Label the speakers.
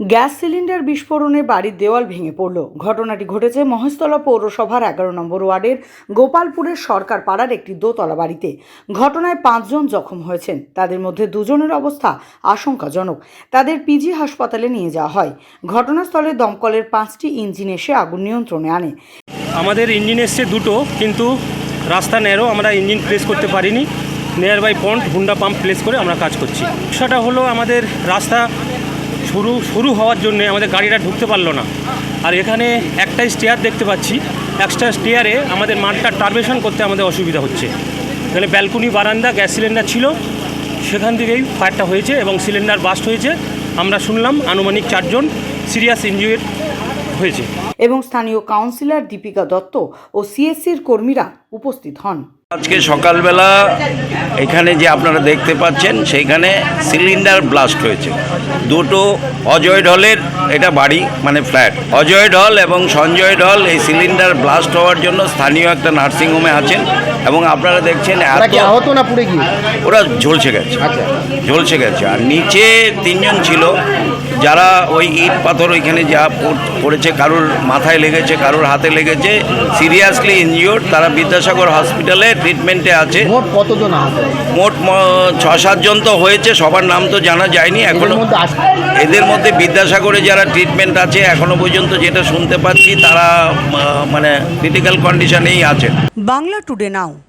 Speaker 1: Gas cylinder বিস্ফোরণে বাড়ির দেওয়াল ভেঙে পড়ল। ঘটনাটি ঘটেছে মহেশতলা পৌরসভার এগারো নম্বর ওয়ার্ডের গোপালপুরের সরকার পাড়ার একটি দোতলা বাড়িতে। ঘটনায় পাঁচজন জখম হয়েছেন। তাদের মধ্যে দুজনের অবস্থা আশঙ্কাজনক। তাদের পিজি হাসপাতালে নিয়ে যাওয়া হয়। ঘটনাস্থলে দমকলের পাঁচটি ইঞ্জিন এসে আগুন নিয়ন্ত্রণে আনে।
Speaker 2: আমাদের ইঞ্জিন এসছে দুটো, কিন্তু রাস্তা ন্যারো আমরা ইঞ্জিন প্লেস করতে পারিনি। নিয়ার বাই পন্ট হুন্ডা পাম্প প্লেস করে আমরা কাজ করছি। সেটা হলো আমাদের রাস্তা শুরু শুরু হওয়ার জন্য আমাদের গাড়িটা ঢুকতে পারল না। আর এখানে একটাই স্টেয়ার দেখতে পাচ্ছি। একটা স্টেয়ারে আমাদের মাঠটা টারবেশন করতে আমাদের অসুবিধা হচ্ছে। এখানে ব্যালকনি বারান্দা গ্যাস সিলিন্ডার ছিল। সেখান থেকেই ফায়ারটা হয়েছে এবং সিলিন্ডার বাস্ট হয়েছে। আমরা শুনলাম আনুমানিক চারজন সিরিয়াস ইঞ্জুরি হয়েছে।
Speaker 1: এবং স্থানীয় কাউন্সিলর দীপিকা দত্ত ও সিএসসির কর্মীরা উপস্থিত হন।
Speaker 3: আজকে সকালবেলা এখানে যে আপনারা দেখতে পাচ্ছেন সেইখানে সিলিন্ডার ব্লাস্ট হয়েছে। দুটো অজয় ঢলের এটা বাড়ি মানে ফ্ল্যাট। অজয় ঢল এবং সঞ্জয় ঢল এই সিলিন্ডার ব্লাস্ট হওয়ার জন্য স্থানীয় একটা নার্সিংহোমে আছেন এবং আপনারা দেখছেন
Speaker 4: আহত না পুড়ে গিয়ে?
Speaker 3: ওরা ঝলসে গেছে।
Speaker 4: আচ্ছা।
Speaker 3: ঝলসে গেছে। আর নিচে তিনজন ছিল যারা ওই ইট পাথর ওইখানে যা পড়- পড়েছে কারোর মাথায় লেগেছে কারোর হাতে লেগেছে সিরিয়াসলি ইনজিওর্ড তারা বিদ্যাসাগর হসপিটালে ট্রিটমেন্টে আছে।
Speaker 4: মোট কতজন
Speaker 3: মোট ছ সাতজন তো হয়েছে সবার নাম তো জানা যায়নি
Speaker 4: এদের
Speaker 3: এখনও
Speaker 4: মধ্যে
Speaker 3: এদের মধ্যে বিদ্যাসাগরে যারা ট্রিটমেন্ট আছে এখনও পর্যন্ত যেটা শুনতে পাচ্ছি তারা মানে ক্রিটিক্যাল কন্ডিশনেই আছে।
Speaker 1: বাংলা টুডে নাও